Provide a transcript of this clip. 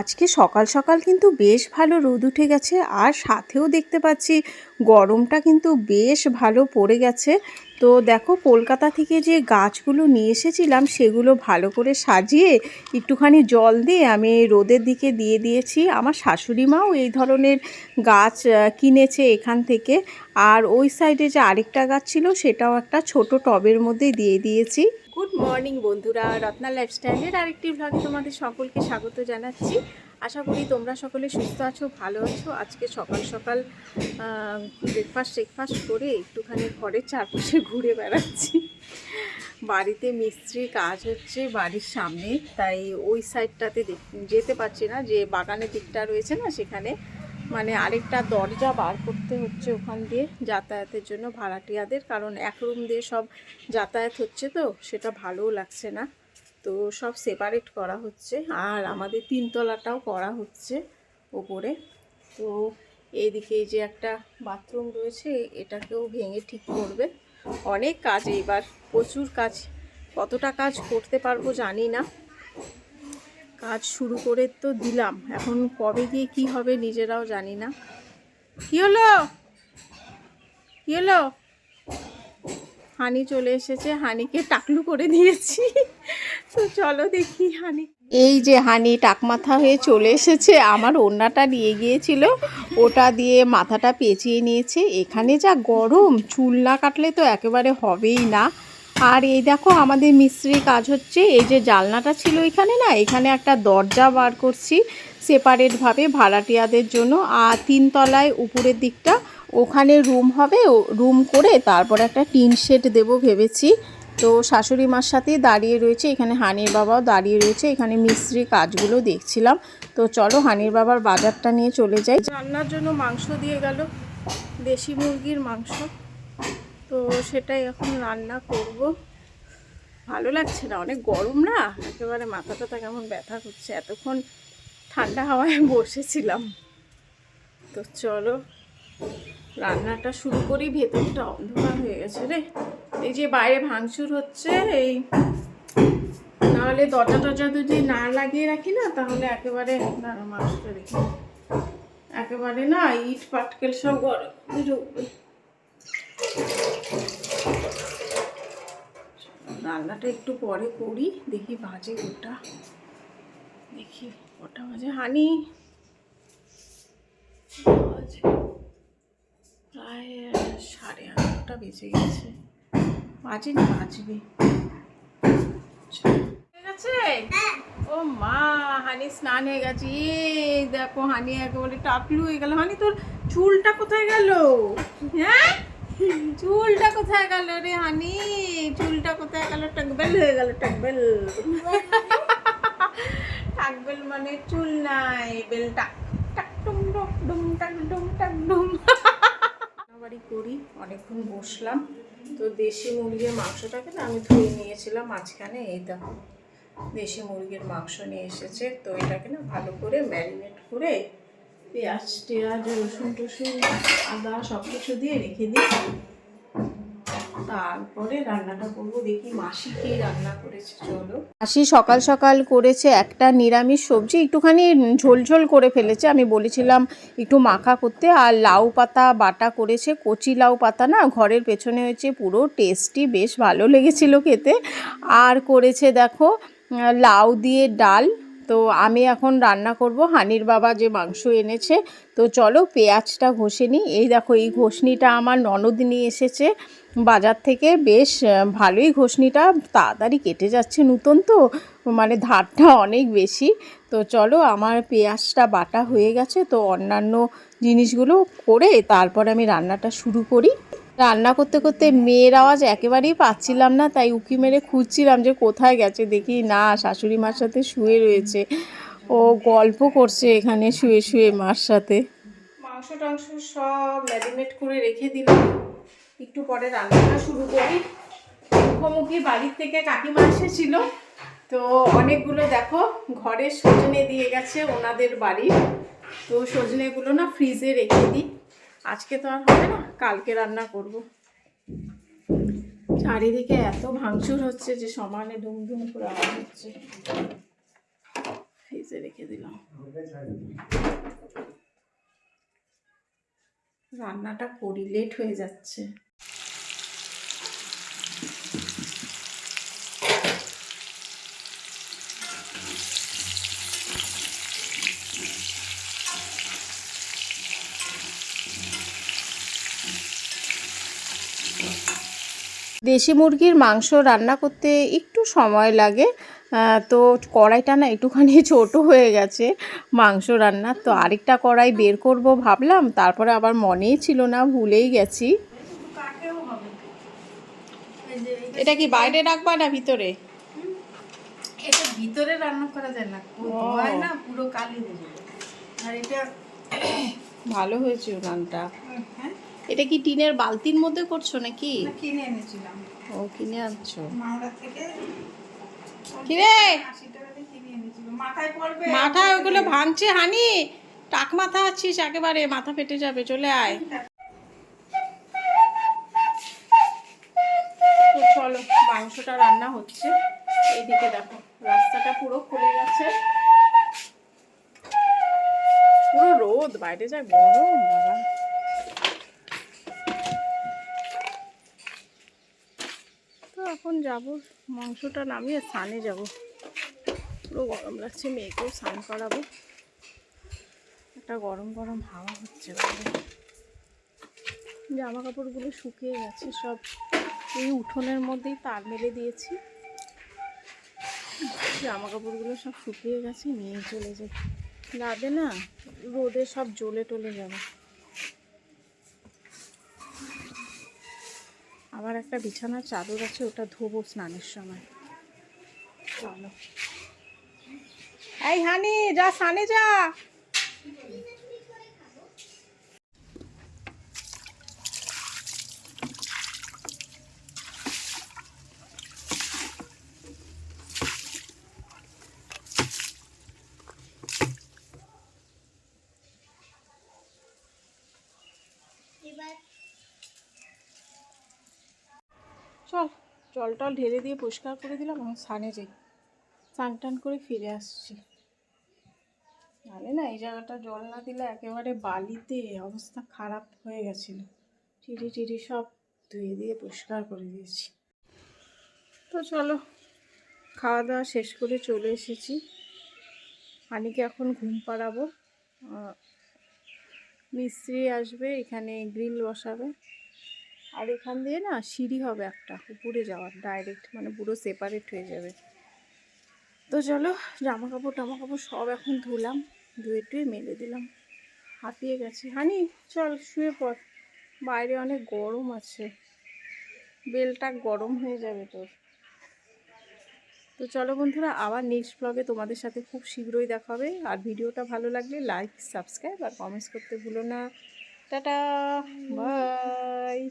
আজকে সকাল সকাল কিন্তু বেশ ভালো রোদ উঠে গেছে, আর সাথেও দেখতে পাচ্ছি গরমটা কিন্তু বেশ ভালো পড়ে গেছে। তো দেখো, কলকাতা থেকে যে গাছগুলো নিয়ে এসেছিলাম, সেগুলো ভালো করে সাজিয়ে একটুখানি জল দিয়ে আমি রোদের দিকে দিয়ে দিয়েছি। আমার শাশুড়ি মাও এই ধরনের গাছ কিনেছে এখান থেকে। আর ওই সাইডে যে আরেকটা গাছ ছিল, সেটাও একটা ছোট টবের মধ্যে দিয়ে দিয়েছি। গুড মর্নিং বন্ধুরা। রত্না লাইফস্টাইলের আরেকটি ভ্লগে তোমাদের সকলকে স্বাগত জানাচ্ছি। আশা করি তোমরা সকলে সুস্থ আছো, ভালো আছো। আজকে সকাল সকাল ব্রেকফাস্ট ব্রেকফাস্ট করে একটুখানি ঘরের চারপাশে ঘুরে বেড়াচ্ছি। বাড়িতে মিস্ত্রি কাজ হচ্ছে বাড়ির সামনে, তাই ওই সাইডটাতে যেতে পারছি না। যে বাগানের দিকটা রয়েছে না, সেখানে মানে আরেকটা দরজা বার করতে হচ্ছে ওখান দিয়ে যাতায়াতের জন্য ভাড়াটিয়াদের, কারণ এক রুম দিয়ে সব যাতায়াত হচ্ছে তো, সেটা ভালোও লাগছে না। তো সব সেপারেট করা হচ্ছে, আর আমাদের তিনতলাটাও করা হচ্ছে ওপরে। তো এইদিকে এই যে একটা বাথরুম রয়েছে, এটাকেও ভেঙে ঠিক করবে। অনেক কাজ এবার প্রচুর কাজ। কতটা কাজ করতে পারব জানি না। কাজ শুরু করে তো দিলাম। এখন কবে গিয়ে কি হবে নিজেরাও জানি না। কি হলো? কি হলো? হানি চলে এসেছে, হানিকে টাকলু করে দিয়েছি। তো চলো দেখি হানি। এই যে হানি টাকমাথা হয়ে চলে এসেছে, আমার ওড়নাটা নিয়ে গিয়েছিল। ওটা দিয়ে মাথাটা পেঁচিয়ে নিয়েছে। এখানে যা গরম, চুল না কাটলে তো একেবারে হবেই না। আর এই দেখো আমাদের মিস্ত্রির কাজ হচ্ছে, এই যে জালনাটা ছিল এখানে না, এখানে একটা দরজা বার করছি সেপারেটভাবে ভাড়াটিয়াদের জন্য। আর তিনতলায় উপরের দিকটা, ওখানে রুম হবে রুম করে তারপর একটা টিন শেড দেবো ভেবেছি। তো শাশুড়ি মার সাথেই দাঁড়িয়ে রয়েছে, এখানে হানির বাবাও দাঁড়িয়ে রয়েছে, এখানে মিস্ত্রি কাজগুলো দেখছিলাম। তো চলো হানির বাবার বাজারটা নিয়ে চলে যাই। রান্নার জন্য মাংস দিয়ে গেল, দেশি মুরগির মাংস। তো সেটাই এখন রান্না করব। ভালো লাগছে না, অনেক গরম না? একেবারে মাথা টাথা কেমন ব্যথা করছে। এতক্ষণ ঠান্ডা হাওয়ায় বসেছিলাম। তো চলো, রান্নাটা শুরু করি। ভেতরটা অন্ধকার হয়ে গেছে রে। এই যে বাইরে ভাঙচুর হচ্ছে, এই নাহলে দরজা টরজা যদি না লাগিয়ে রাখি না, তাহলে একেবারে মাংসটা রেখে একেবারে না, ইট পাটকেল সব গরম ঢুকবে। রান্নাটা একটু পরে করি, দেখি বাজে গোটা দেখি কটা বাজে, হানি? বাজে প্রায় সাড়ে আটটা বেজে গেছে। বাজেনি বাজবে? হয়ে গেছে? ও মা, হানি স্নান হয়ে গেছে। এই দেখো হানি একেবারে টাকলু হয়ে গেল। হানি, তোর চুলটা কোথায় গেল? হ্যাঁ? চুলটা কোথায় গেল রে হানি? কোথায় গেল? টাকবেল হয়ে গেল টাকবেল টাকবেল মানে চুল নাই, বেলটা। টাক টুম টুম ডুম টাক ডুম টাক ডুম রান্নাবাড়ি করি, অনেকক্ষণ বসলাম। তো দেশি মুরগির মাংসটাকে না আমি ধুয়ে নিয়েছিলাম মাঝখানে, এই দেখো। দেশি মুরগির মাংস নিয়ে এসেছে, তো এটাকে না ভালো করে ম্যারিনেট করে পেঁয়াজ, টেয়াজ রসুন টসুন আদা সব কিছু দিয়ে রেখে দিই। তারপরে রান্নাটা করব, দেখি মাসি কি রান্না করেছে, চলো। মাসি সকাল সকাল করেছে একটা নিরামিষ সবজি, একটুখানি ঝোল ঝোল করে ফেলেছে। আমি বলেছিলাম একটু মাখা করতে, আর লাউ পাতা বাটা করেছে, কচি লাউ পাতা না ঘরের পেছনে হয়েছে, পুরো টেস্টি, বেশ ভালো লেগেছিল খেতে। আর করেছে দেখো, লাউ দিয়ে ডাল, তো আমি এখন রান্না করব। হানির বাবা যে মাংস এনেছে, তো চলো পেঁয়াজটা ঘষে নিই। এই দেখো, এই ঘষনিটা আমার ননদ নিয়ে এসেছে। বাজার থেকে বেশ ভালোই ঘষনিটা তাড়াতাড়ি কেটে যাচ্ছে নতুন তো মানে ধারটা অনেক বেশি। তো চলো আমার পেঁয়াজটা বাটা হয়ে গেছে, তো অন্যান্য জিনিসগুলো করে তারপর আমি রান্নাটা শুরু করি। রান্না করতে করতে মেয়ের আওয়াজ একেবারেই পাচ্ছিলাম না, তাই উকি মেরে খুঁজছিলাম যে কোথায় গেছে, দেখি না, শাশুড়ি মার সাথে শুয়ে রয়েছে। ও গল্প করছে এখানে শুয়ে শুয়ে মার সাথে। মাংস টাংস সব ম্যারিনেট করে রেখে দিলাম। একটু পরে রান্নাটা শুরু করি। মুখোমুখি বাড়ির থেকে কাকিমা এসেছিল। তো অনেকগুলো দেখো, ঘরে সজনে দিয়ে গেছে ওনাদের বাড়ি। তো সজনেগুলো না ফ্রিজে রেখে দিই। আজকে তো আর হবে না, কালকে রান্না করব। চারিদিকে এত ভাঙচুর হচ্ছে যে সমানে দুম দুম করে আওয়াজ হচ্ছে। ফ্রিজে রেখে দিলাম। রান্নাটা করি, লেট হয়ে যাচ্ছে। দেশি মুরগির মাংস রান্না করতে একটু সময় লাগে। তো কড়াইটা না একটুখানি ছোট হয়ে গেছে মাংস রান্না তো আরেকটা কড়াই বের করব ভাবলাম তারপরে আবার মনেই ছিল না ভুলেই গেছি। এটা কি বাইরে রাখবা না ভিতরে? এটা ভিতরে রান্না করা যায় না। হয় না পুরো কালি হয়ে যাবে। আর এটা ভালো হয়েছে উনানটা এটা কি টিনের বালতির মধ্যে করছ নাকি? কিনে এনেছিলাম। ও কিনে আনছো। মাওড়া থেকে কিরে মাথায় ওগুলো ভাঙছে হানি। টাক মাথা আছিস একেবারে মাথা ফেটে যাবে চলে আয়। চলো মাংসটা রান্না হচ্ছে। এইদিকে দেখো রাস্তাটা পুরো খুলে গেছে। পুরো রোদ বাইরে যা গরম বাবা। এখন যাব, মাংসটা নামিয়ে স্নানে যাব। পুরো গরম লাগছে, মেয়েকেও স্নান করাবো। একটা গরম গরম হাওয়া হচ্ছে জামা কাপড়গুলো শুকিয়ে গেছে, সব এই উঠোনের মধ্যেই তার মেলে দিয়েছি। জামা কাপড়গুলো সব শুকিয়ে গেছে, নিয়ে চলে যাই। রাতে না, রোদে সব জ্বলে টলে যাবে। আবার একটা বিছানার চাদর আছে, ওটা ধোবো স্নানের সময়। চলো। এই হানি, যা স্নানে যা। চল জল টল ঢেলে দিয়ে পরিষ্কার করে দিলাম, এখন স্নানে যাই। স্নান টান করে ফিরে আসছি। জানে না, এই জায়গাটা জল না দিলে একেবারে বালিতে অবস্থা খারাপ হয়ে গেছিল। টিরি টিরি সব ধুয়ে দিয়ে পরিষ্কার করে দিয়েছি। তো চলো, খাওয়া দাওয়া শেষ করে চলে এসেছি। হানিকে এখন ঘুম পাড়াবো। মিস্ত্রি আসবে, এখানে গ্রিল বসাবে। আর এখান দিয়ে না সিঁড়ি হবে একটা, উপরে যাওয়ার ডাইরেক্ট মানে পুরো সেপারেট হয়ে যাবে। তো চলো জামা কাপড় টামা কাপড় সব এখন ধুলাম, ধুয়ে টুয়ে মেলে দিলাম। হাঁপিয়ে গেছে। হানি, চল শুয়ে পড়। বাইরে অনেক গরম আছে। বেলটা গরম হয়ে যাবে তোর। তো চলো বন্ধুরা, আবার নেক্সট ব্লগে তোমাদের সাথে খুব শীঘ্রই দেখা হবে। আর ভিডিওটা ভালো লাগলে লাইক সাবস্ক্রাইব আর কমেন্টস করতে ভুলো না। Tata bye